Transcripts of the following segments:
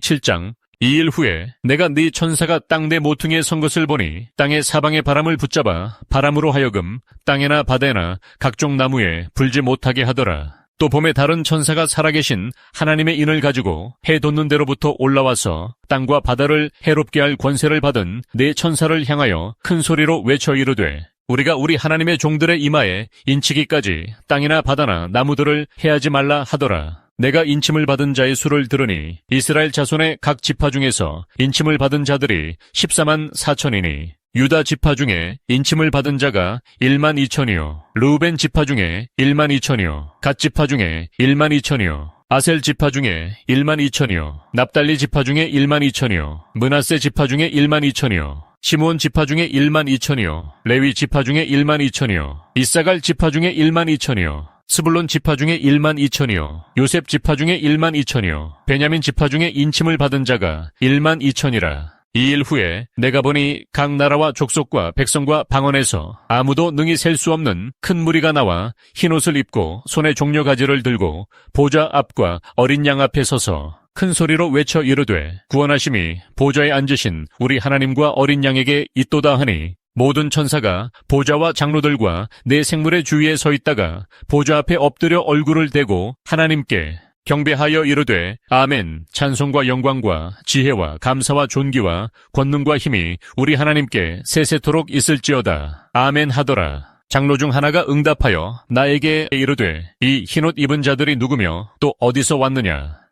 7장 2일 후에 내가 네 천사가 땅 내 모퉁이에 선 것을 보니 땅의 사방의 바람을 붙잡아 바람으로 하여금 땅에나 바다에나 각종 나무에 불지 못하게 하더라. 또 봄에 다른 천사가 살아계신 하나님의 인을 가지고 해 돋는 데로부터 올라와서 땅과 바다를 해롭게 할 권세를 받은 네 천사를 향하여 큰 소리로 외쳐 이르되 우리가 우리 하나님의 종들의 이마에 인치기까지 땅이나 바다나 나무들을 해하지 말라 하더라. 내가 인침을 받은 자의 수를 들으니 이스라엘 자손의 각 지파 중에서 인침을 받은 자들이 14만 4천이니 유다 지파 중에 인침을 받은 자가 1만 2천이요 루벤 지파 중에 1만 2천이요 갓 지파 중에 1만 2천이요 아셀 지파 중에 1만 2천이요 납달리 지파 중에 1만 2천이요 문하세 지파 중에 1만 2천이요 시므온 지파 중에 1만 2천이요 레위 지파 중에 1만 2천이요 이사갈 지파 중에 1만 2천이요 스불론 지파 중에 1만 2천이요. 요셉 지파 중에 1만 2천이요. 베냐민 지파 중에 인침을 받은 자가 1만 2천이라. 이 일 후에 내가 보니 각 나라와 족속과 백성과 방언에서 아무도 능히 셀 수 없는 큰 무리가 나와 흰옷을 입고 손에 종려 가지를 들고 보좌 앞과 어린 양 앞에 서서 큰 소리로 외쳐 이르되 구원하심이 보좌에 앉으신 우리 하나님과 어린 양에게 있도다 하니 모든 천사가 보좌와 장로들과 내 생물의 주위에 서 있다가 보좌 앞에 엎드려 얼굴을 대고 하나님께 경배하여 이르되 아멘. 찬송과 영광과 지혜와 감사와 존귀와 권능과 힘이 우리 하나님께 세세토록 있을지어다. 아멘 하더라. 장로 중 하나가 응답하여 나에게 이르되 이 흰옷 입은 자들이 누구며 또 어디서 왔느냐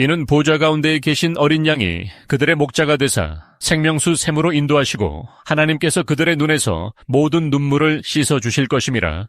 이는 보좌 가운데에 계신 어린 양이 그들의 목자가 되사 생명수 샘으로 인도하시고 하나님께서 그들의 눈에서 모든 눈물을 씻어 주실 것임이라